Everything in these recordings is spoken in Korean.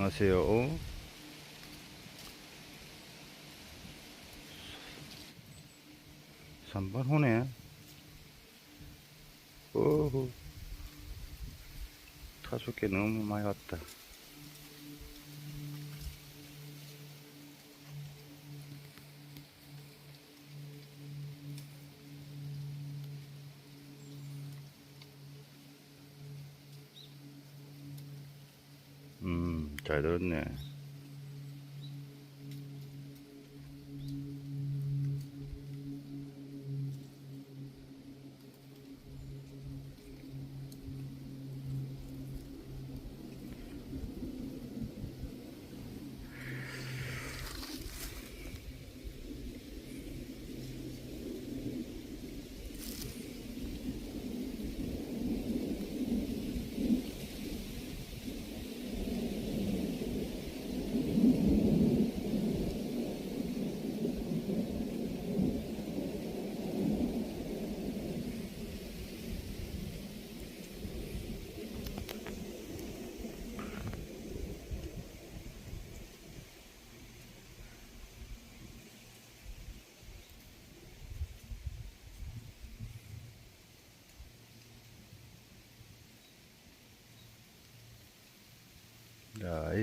안녕하세요. 삼번 호네. 오호. 타줄 게 너무 많이 왔다. 음, 잘 들었네. 자, 이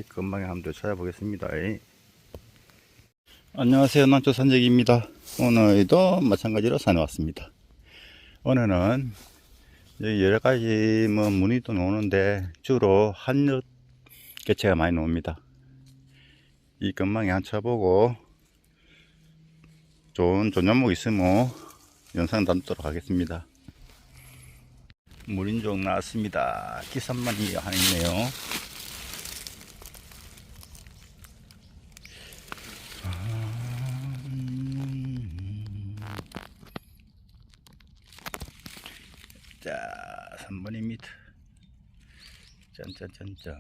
근방에 한번 찾아보겠습니다. 이. 안녕하세요. 난초 산적입니다. 오늘도 마찬가지로 산에 왔습니다. 오늘은 여러 가지 뭐 무늬도 나오는데 주로 한엽 개체가 많이 나옵니다. 이 근방에 한 쳐보고 좋은 존잘목 있으면 영상 담도록 하겠습니다. 물인종 나왔습니다. 기산만이 하나 있네요. 3번입니다. 짠짠짠짠.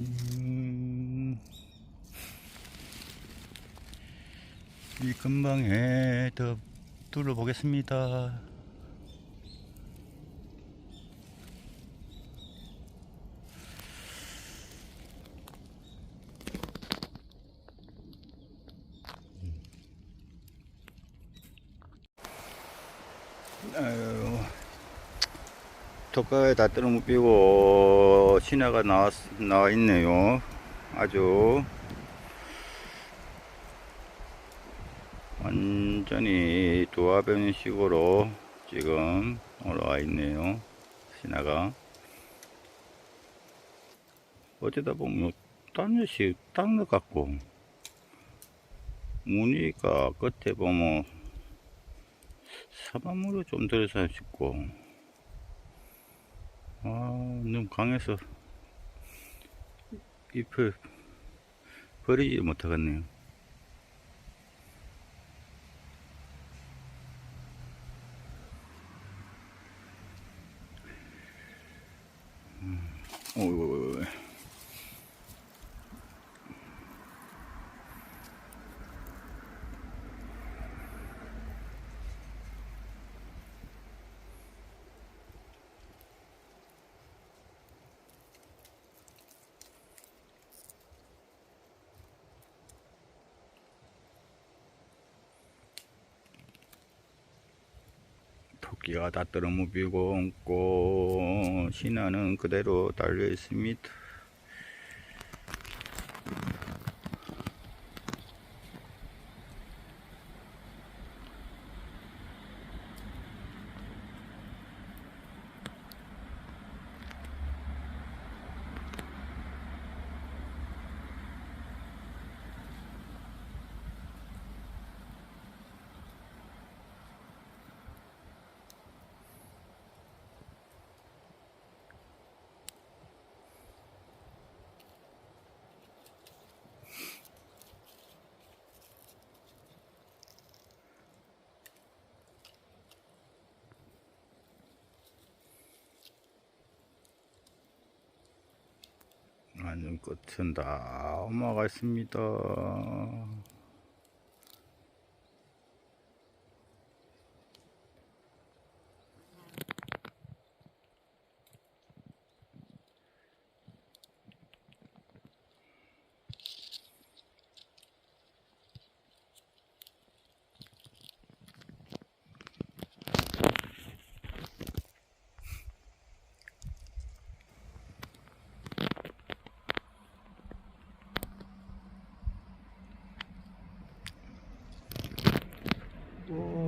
음, 이 근방에 더 둘러보겠습니다. 아유, 턱가에 다 떨어붙이고 신화가 나와, 나와 있네요. 아주 완전히 도화변식으로 지금 올라와 있네요. 신화가 어쩌다 보면 딴 녀석 딴것 같고 무늬가 끝에 보면 사과물로 좀 들어서 싶고. 아 너무 강해서 잎을 버리지 못하겠네요. 음, 어 토끼가 다 떨어무비고 얹고 신화는 그대로 달려 있습니다. 완전 끝은 다 엄마가 있습니다. 오,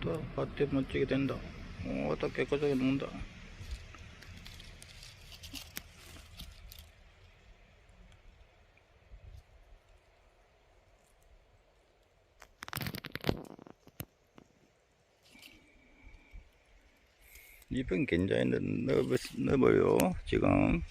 또 밭에 멋지게 된다. 오, 또 깨끗하게 녹는다. 잎은 굉장히 넓, 넓, 넓어요, 지금.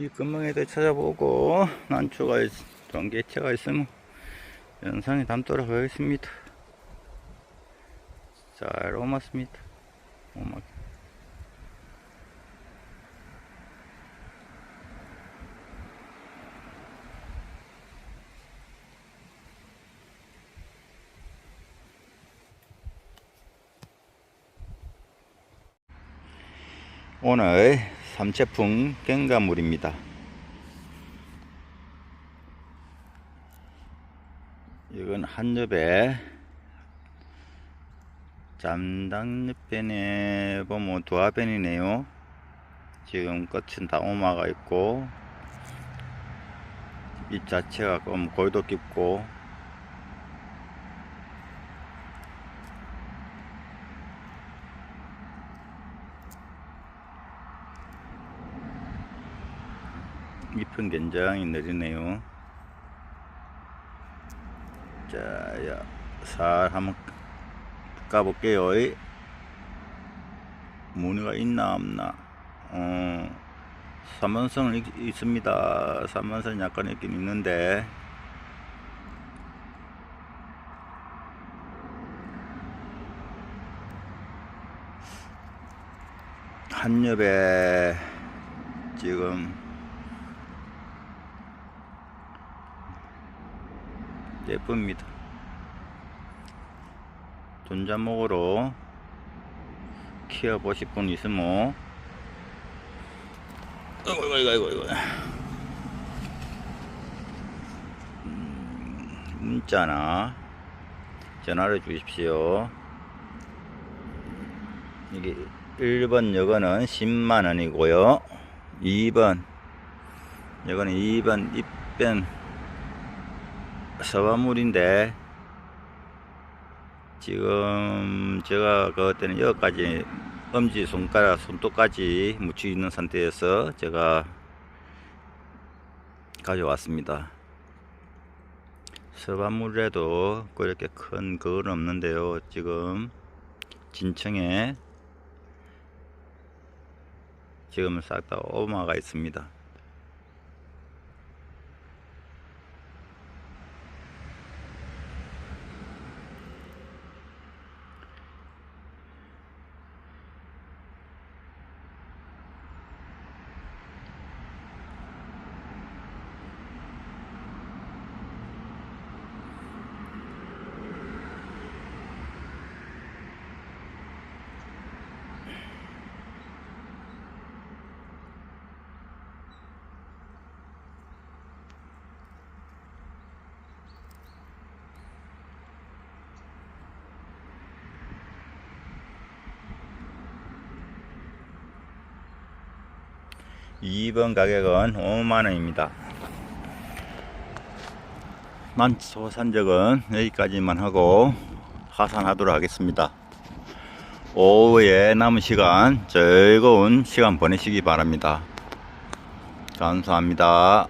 이 금방에도 찾아보고 난초가 있, 전개체가 있으면 영상에 담도록 하겠습니다. 잘 오맞습니다. 오맞. 오늘 삼채풍 갱가물입니다. 이건 한엽에 잠당잎변에 보면 두화변이네요. 지금 끝은 다 오마가 있고 잎 자체가 좀 골도 깊고 잎은 굉장히 느리네요. 자, 야, 살 한번 까볼게요. 이. 무늬가 있나 없나? 어, 삼원성은 있, 있습니다. 삼원성 약간 있긴 있는데. 한 엽에 지금 예쁩니다. 전자목으로 키워보실 분 있으면 아이고 아이고 아이고 아이고 음, 문자나 전화를 주십시오. 이게 1번 여거는 10만원이고요. 2번 여거는 2번 입변 서바물인데 지금 제가 그때는 여기까지 엄지 손가락 손톱까지 묻혀 있는 상태에서 제가 가져왔습니다. 서바물에도 그렇게 큰 그건 없는데요. 지금 진청에 지금 싹 다 오마가 있습니다. 이번 가격은 5만원입니다. 난소 산적은 여기까지만 하고 하산하도록 하겠습니다. 오후에 남은 시간 즐거운 시간 보내시기 바랍니다. 감사합니다.